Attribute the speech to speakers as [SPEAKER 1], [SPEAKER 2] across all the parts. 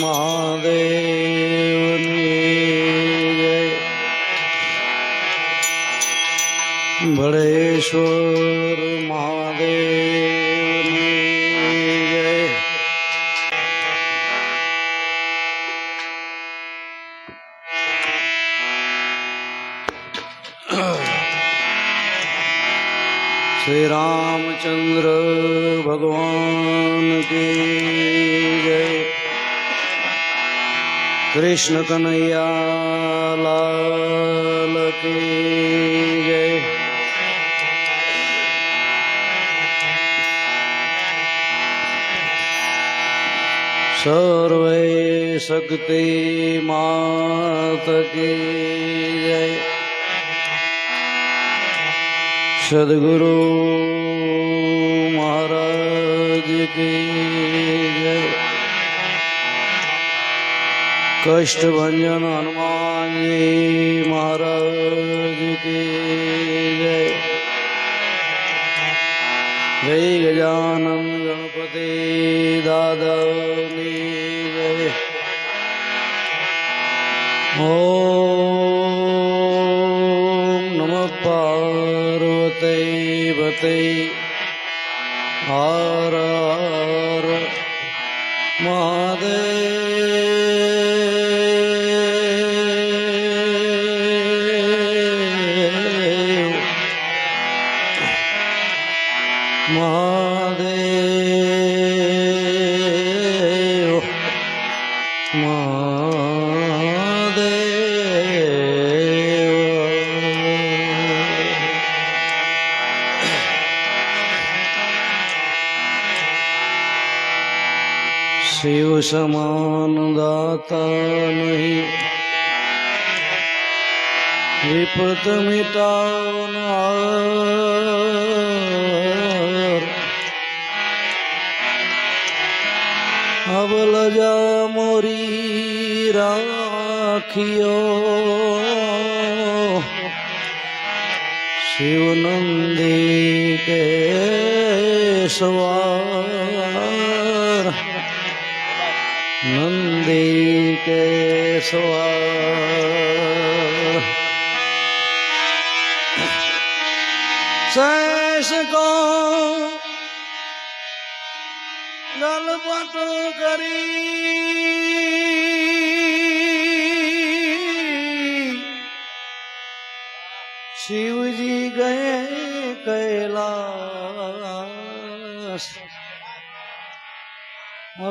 [SPEAKER 1] મહાદેવની જય. ભળેશ્વર મહાદેવની શ્રી રામચંદ્ર ભગવાન કી કૃષ્ણ કનૈયા લાલ કી જય. સર્વે શક્તિ માત કી જય. સદગુરુ મહારાજ કી કષ્ટભંજન હનુમાનજી મહારાજ જય. જય ગજાનન ગણપતિ દાદાની જય. ઓ નમ પાર્વતે ભતે. હર હર મહાદેવ. સમાન દાતા નહીં. વિપત મિટાવનાર. અબલ જા મોરી રાખ્યો. શિવ નંદી केशवा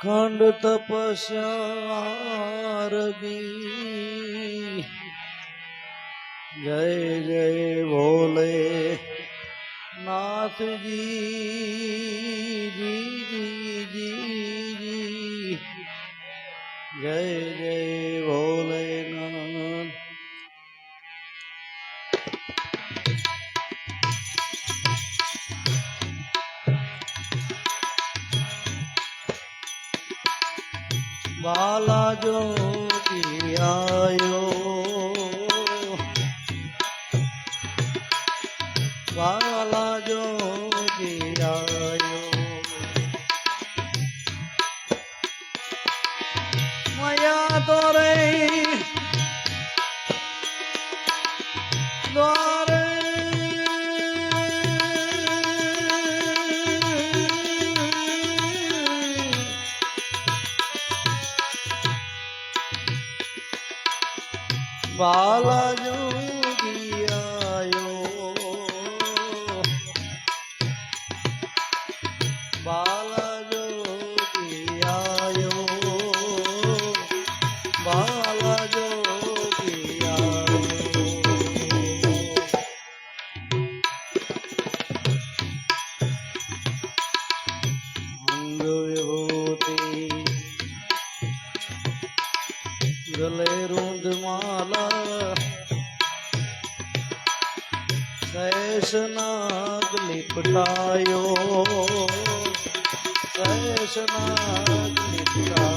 [SPEAKER 1] અખંડ તપસ્યારબી જય જય ભોલે નાથજી જી જી જી. જય જય બાલા જોગી બાલા શેષનાગ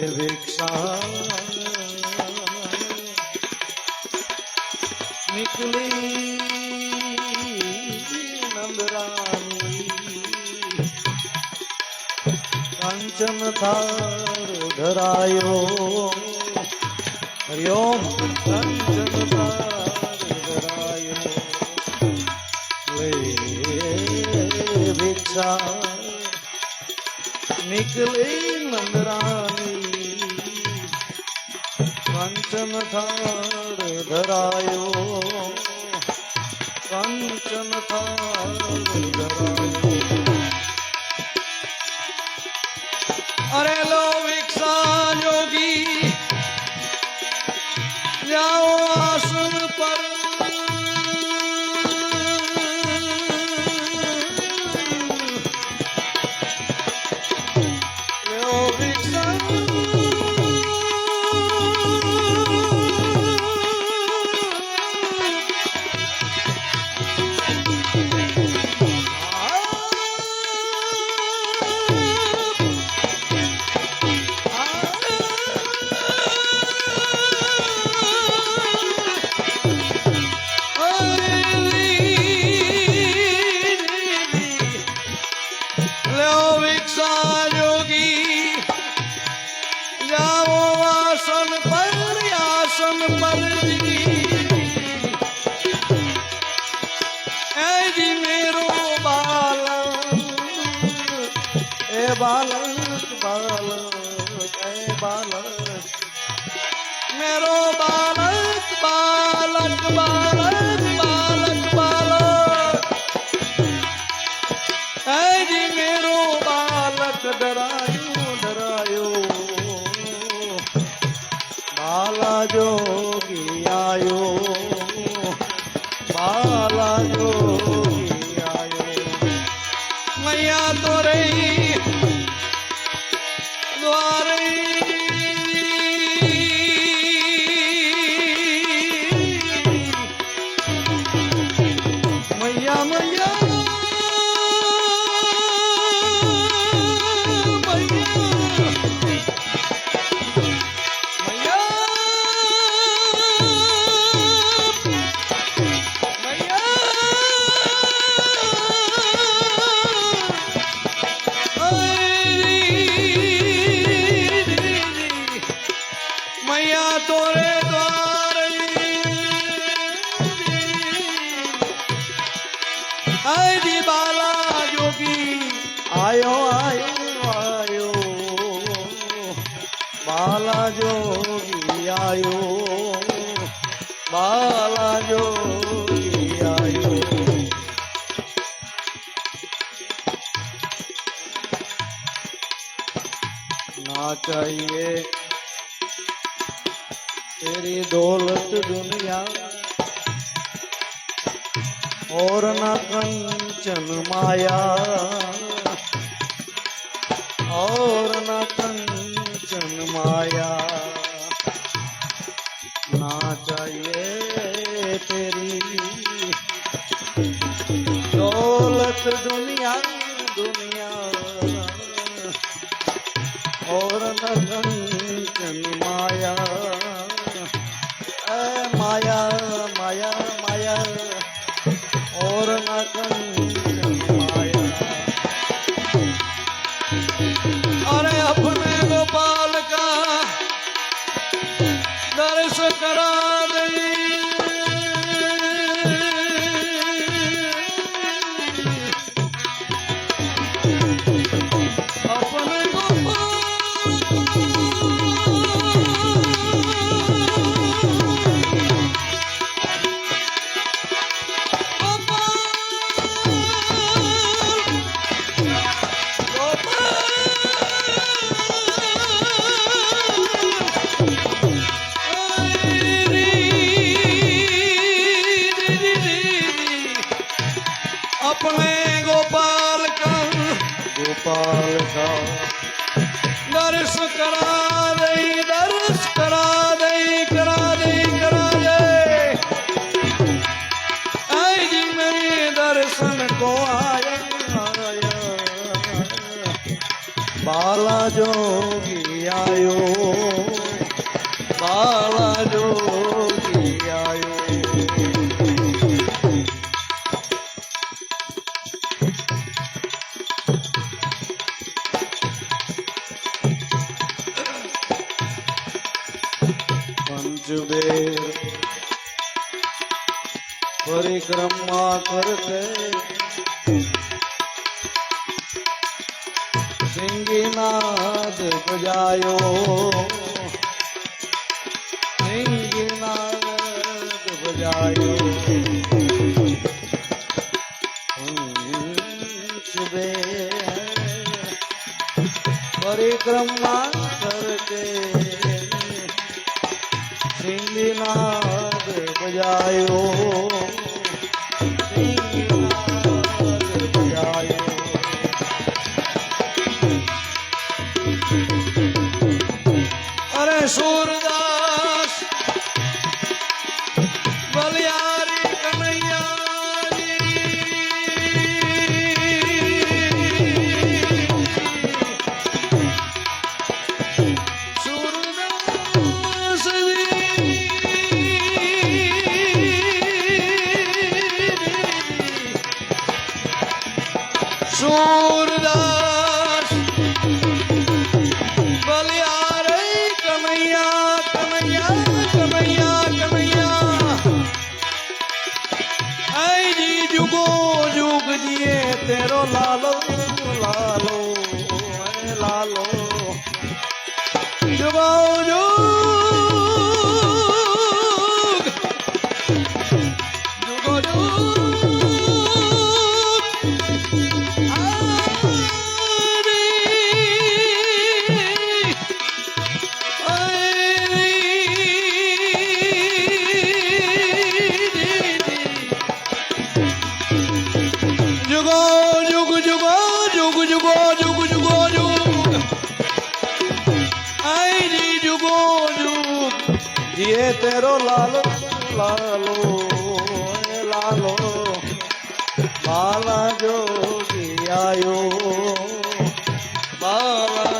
[SPEAKER 1] લે ભિક્ષા નીકળી નંદરાની કંચન થાર ધરાયો હરિઓમ કંચન થાર ધરાયો લે ભિક્ષા નીકળી નંદરાની કંચન થાળ ધરાયો. કંચન થાળ ધરાયો. અરે લો વિક્ષા યોગી જાઓ આસન પર. એ જી મેરો બાલક એ બાલક બાલક એ બાલક મેરો બાલક બાલક બાલક तेरी दौलत दुनिया और न कंचन माया और न कंचन माया। ना चाहिए तेरी दौलत दुनिया दुनिया। और
[SPEAKER 2] न कंचन દર્શન કો
[SPEAKER 1] બાલા જોગી આયો. પરિક્રમા કરતે સિંધીનાથ બજાયો.
[SPEAKER 2] લાલો લાલો. મારા જોગી
[SPEAKER 1] આવ્યો મારા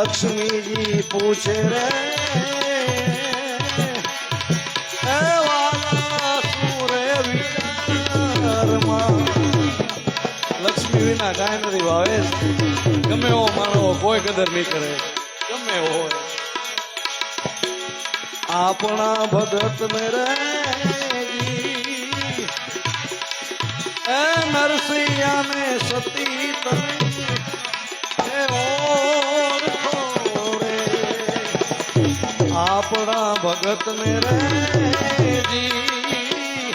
[SPEAKER 1] લક્ષ્મીજી પૂછે રે
[SPEAKER 2] લક્ષ્મી વિના કાંઈ નથી ભાવે ગમે એવો માનવો કોઈ કદર નહીં કરે. ગમે એવો
[SPEAKER 1] આપણા ભગત ને રે
[SPEAKER 2] નરસિંહ ને સતી તમે
[SPEAKER 1] આપણા ભગત ને રે જી.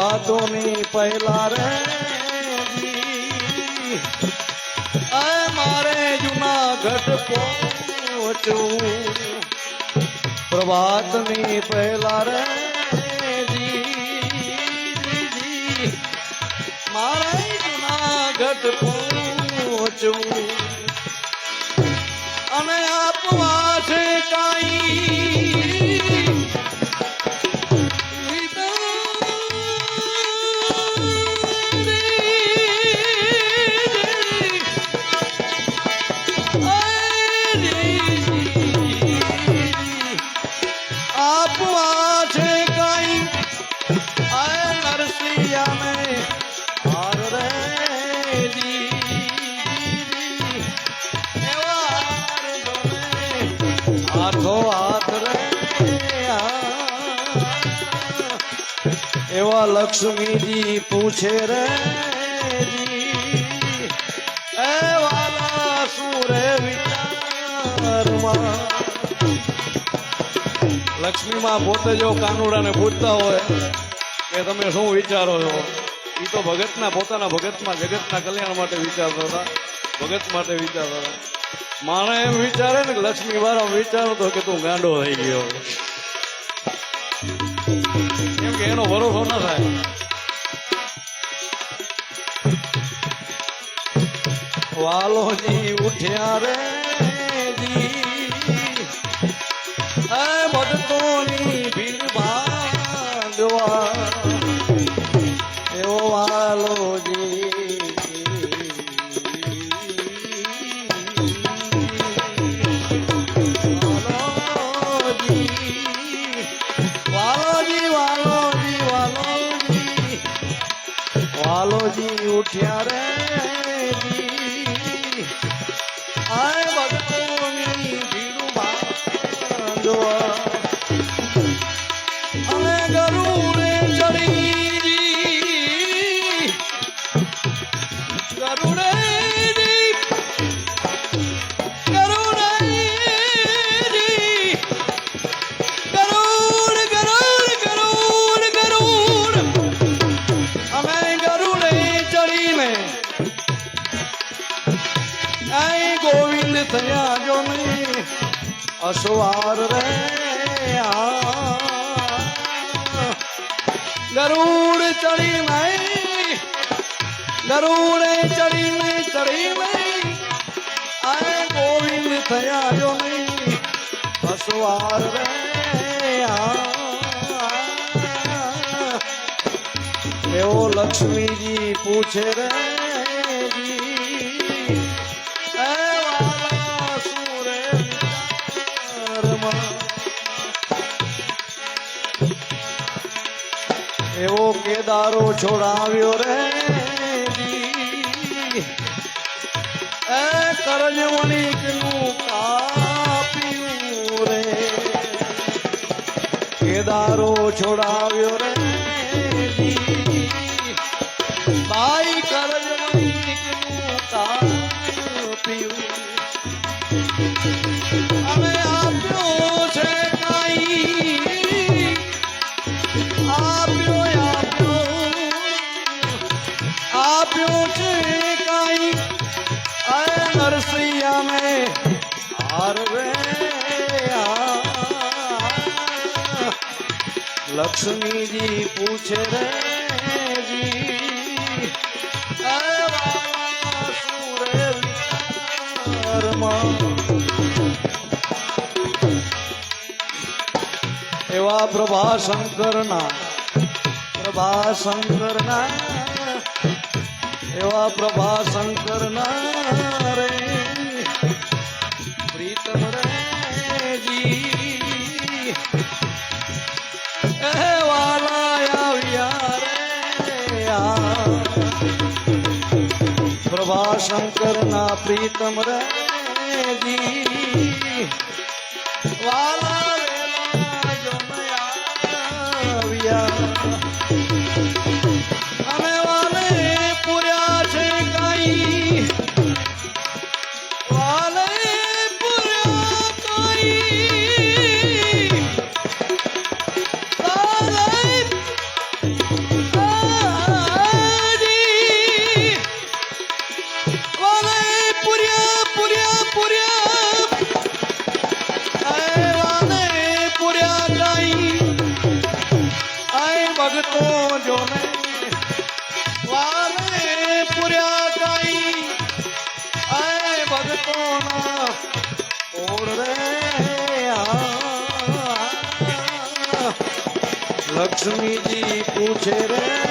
[SPEAKER 1] પ્રભાતોની પહેલા રે મારે જુનાગઢ પહોંચવું. પ્રભાતની પહેલા રે મારે જુનાગઢ પહોંચવું. અને આપવા છે કાંઈ એવા લક્ષ્મીજી પૂછે રે એ વાલા શું રે વિચારમાં. લક્ષ્મીમાં પોતે જો કાનુડાને પૂછતા હોય કે તમે શું વિચારો છો? એ તો ભગતના પોતાના ભગતમાં જગતના કલ્યાણ માટે વિચારતા હતા. ભગત માટે વિચારતા હતા. માણે એમ વિચારે ને લક્ષ્મી વાર વિચારો તો કે તું ગાંડો થઈ ગયો. એનો ભરોસો ન થાય. વાલોજી ઉઠ્યા રે. થયા જો નહીં અસવાર રે. ગરુડ ચડી નહીં. ગરુડે ચડીને ચડી નહીં. અરે ગોવિંદ થયા જો નહીં અસવાર રે એવો લક્ષ્મીજી પૂછે રે. છોડાવ્યો રે. એ એ કરજવણિકનું કાપ્યું રે. કેદારો છોડાવ્યો રે. પૂછે રે? એવા પ્રભા શંકરના પ્રભા શંકરના એવા પ્રભા શંકરના રે શંકરના પ્રીતમ રે
[SPEAKER 2] લક્ષ્મીજી પૂછે રે જી,